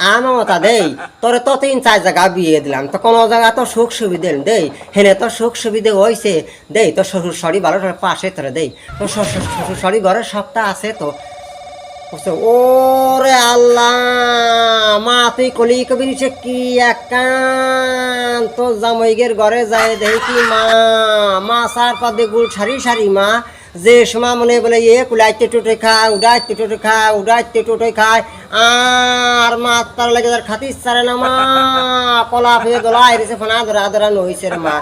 আমতা দেই, তোরে তো তিন, চার জায়গা বিয়ে দিলাম, তো কোনো জায়গা তো সুখ সুবিধে দেই, হেনে তো সুখ সুবিধে হয়েছে দেই তো শ্বশুর শরী ভালো পাশে তোরে দেই তো শ্বশুর শ্বশুর শরী ঘরের সপ্তাহ আছে তো। ওরে আল্লাহ মা তুই কলি কবি নিচে কি একান তো জামাইগের ঘরে যায় দেখি মা মা সার পাদে গুল সারি সারি মা যে সময় মনে বলে, এ কুলাইতে টুটে খায় উড়াইতে টুটে খায় উড়াইতে টুটে খায়, আর মা তার লাগে তার খাতির সারে না মা, কলা ফিরে দোলা এসে ফোনা ধরা ধরা নইছে রে মা।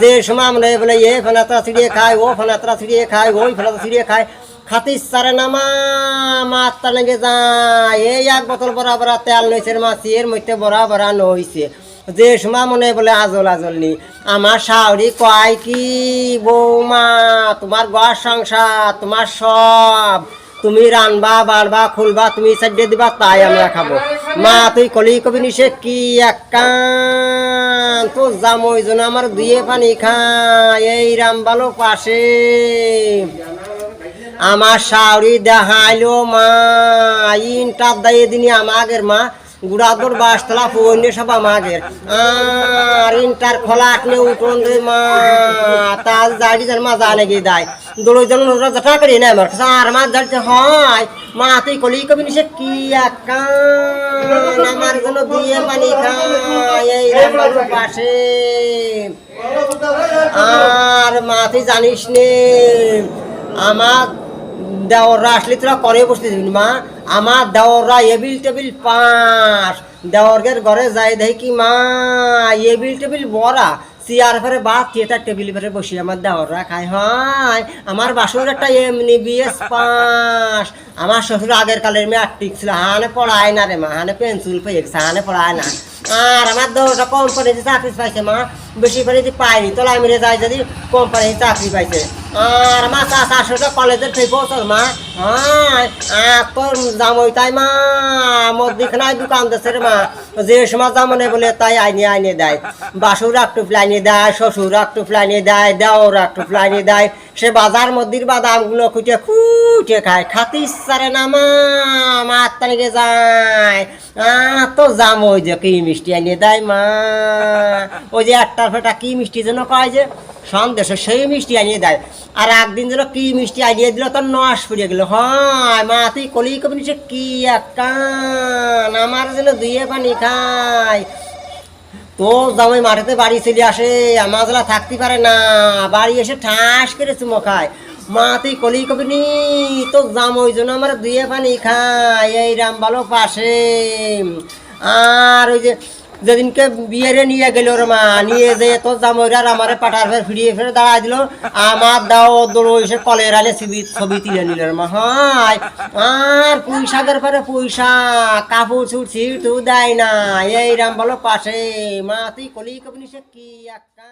যে সময় মনে বলে, এ ফেনাতরা ছিড়িয়ে খায়, ও ফেনাতরা ছিড়িয়ে খায়, ওই ফেনাতরা ছিড়িয়ে খায়, খাতির সারে না মা মাত্রা লেগে যায়। এই এক বোতল বড়া বড়া তেল নইছে মা সিয়ের মধ্যে বড়া বড়া নইছে। যে সময় মনে বলে, আজল আজল নি। আমার শাওরি কয় কি, বৌমা, তোমার ঘর সংসার, তোমার সব। তুমি রানবা বাড়বা খুলবা, তুমি সাইডে দিবা, তাই আমরা খাব। মা, তুই কলি কবি নিশে কি একান তো জামই জন্য আমার দুয়ে পানি খায়, এই রামবালো পাশে। আমার শাওরি দেখাইলো মা, ইনটার দাইয়ে দিনি আমাগের মা। গুড়াদর বাসতলা পৌন্য সব আমাগের আর ইনটার খোলা আটনে উঠোন মা তার দাড়ি যার মা জানে গিয়ে দেয়। দোলো জন ওরা করি না আমার কাছে, আর মাছ দাঁড়িয়ে হয়, মা তুই কলি কবি নিছে কি একান আমার জন্য দিয়ে পানি খায়, এই পাশে। আর মা তুই জানিস নে, আমার দেওররা আসলে তোরা করে বসতে দিবি মা। আমার দেওররা এবিল টেবিল পাঁচ দেওরের ঘরে যাই দেখি কি মা, এবিল টেবিল বড়া চেয়ার ফেরে বা থিয়েটার টেবিল ফেরে বসি, আমার দেওররা খাই হয় আমার বাসুর একটা এমনি বিএস পাস আমার শ্বশুর আগের কালের মেয়ে আটটিক ছিল, হানে পড়ায় না রে মা, হানে পেন্সিল পেয়ে গেছে, হানে পড়ায় না। আর আমার দোটা কোম্পানিতে চাকরি পাইছে মা, বেশি করে যদি পাইনি, তোলাই মেরে যায় যদি কোম্পানিতে চাকরি পাইছে। আর মা আসলে কলেজের ফেই বছর মা। তোর জামই তাই মা মদ্দিখানায় দোকান দেশে রে মা। যে সময় জামনে বলে তাই আইনে আইনে দেয়। বাসুর একটু প্লাইনে দেয়, শ্বশুর একটু প্লাইনে দেয়, দেওর একটু প্লাইনে দেয়। সে বাজার মধ্যের বাদামগুলো খুঁটে খুঁটে খায়। খাতে ইচ্ছারে না মা মার তানিকে যায়। তো জাম ওই যে কি মিষ্টি আনিয়ে দেয় মা। ওই যে একটা ফেটা কি মিষ্টি যেন কয় যে সন্দেশ, সেই মিষ্টি আনিয়ে দেয়। আর একদিন যেন কি মিষ্টি আনিয়ে দিল, তোর নস পড়ে গেল। হয় মা, তুই কলি কবি কি একান আমার যেন দুয়ে পানি খায়। তো জামাই মাঠেতে বাড়ি চলে আসে যেন থাকতে পারে না। বাড়ি এসে ঠাস করে চুমো মা, তুই কলি কবি নি? তো জামই জন্য আমার দুয়ে পানি খায়। এই রাম রামবালো পাশে। আর ওই যে যেদিনকে বিয়েরে নিয়ে গেল রে মা, নিয়ে যে তো জামইরা আমার পাটার ফের ফিরিয়ে ফেরে দাঁড়ায় দিল। আমার দাও দৌড় হয়েছে কলের আলে ছবি ছবি তুলে নিল রে মা। হয়, আর পুঁইশাকের পরে পয়সা কাপড় ছুট তু দেয় না এই রাম বলো পাশে, মা, তুই কলি কবি সে কি একটা